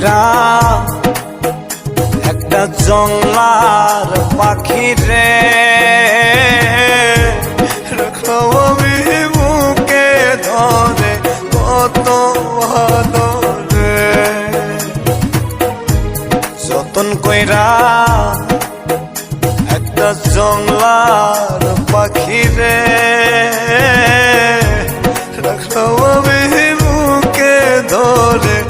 পায়রা একটা জংলার পাখি রে। আমি বুকে ধরে, কত ভালো রে যতন কইরা, একটা জংলার পাখি রে। রাখো আমি বুকে ধরে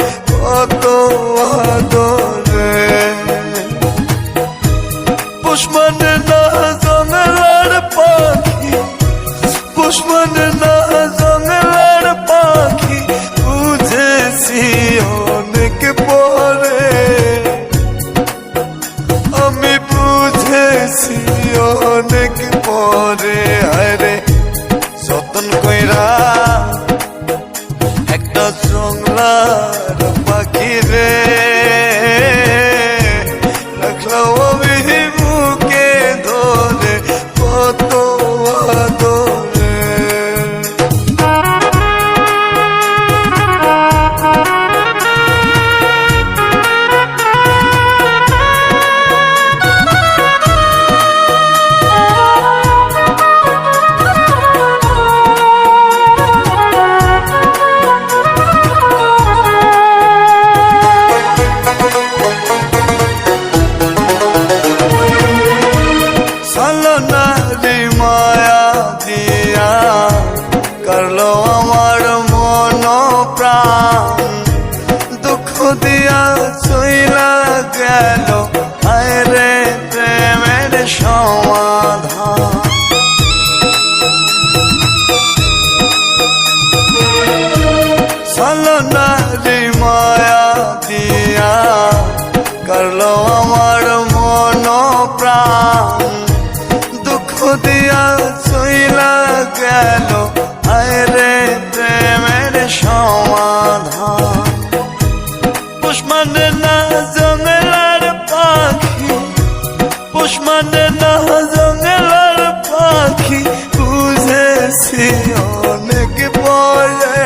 গেল। রে, প্রেমের সমাধান। সালনারি মায়া দিয়া করল আমার মন দিয়া চইলা গেল। রে, প্রেমের সমাধান। পুষ্মান না পুষ্মান না জঙ্গলার পাখি বুঝেছি অনেক পরে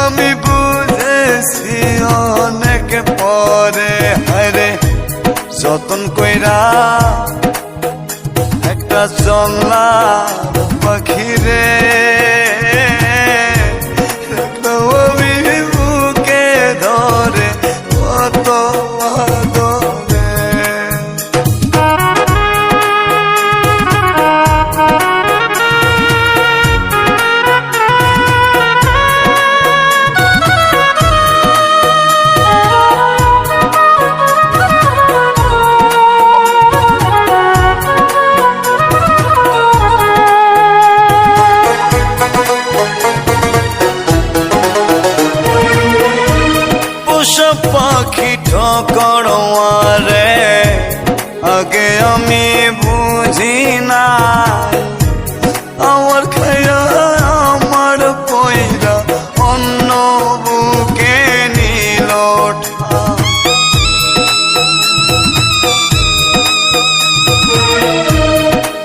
আমি বুঝেছি অনেক পরে হরে যতন কইরা একটা জংলা পাখি রে ধরে কত পাখি ঠকড়োয়ারে আগে আমি বুঝি না আমার খায়া আমার পয়রা অন্য বুকে নিল।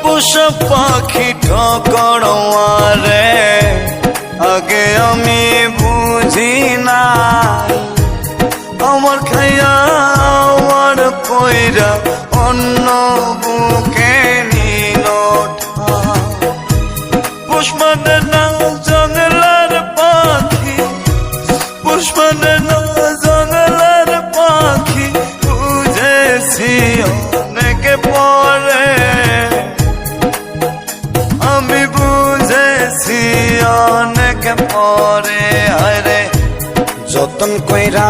পোষা পাখি খাইয়া আমার পয়রা অন্য বুকে নিল পুষ্পন না পাখি পুষ্পন না জঙ্গলার পাখি, বুঝেছি অনেক পরে। আমি বুঝেছি অনেক পরে, আরে, যতন কইরা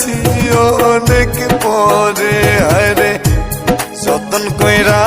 গেছি অনেক পরে আরে যতন কইরা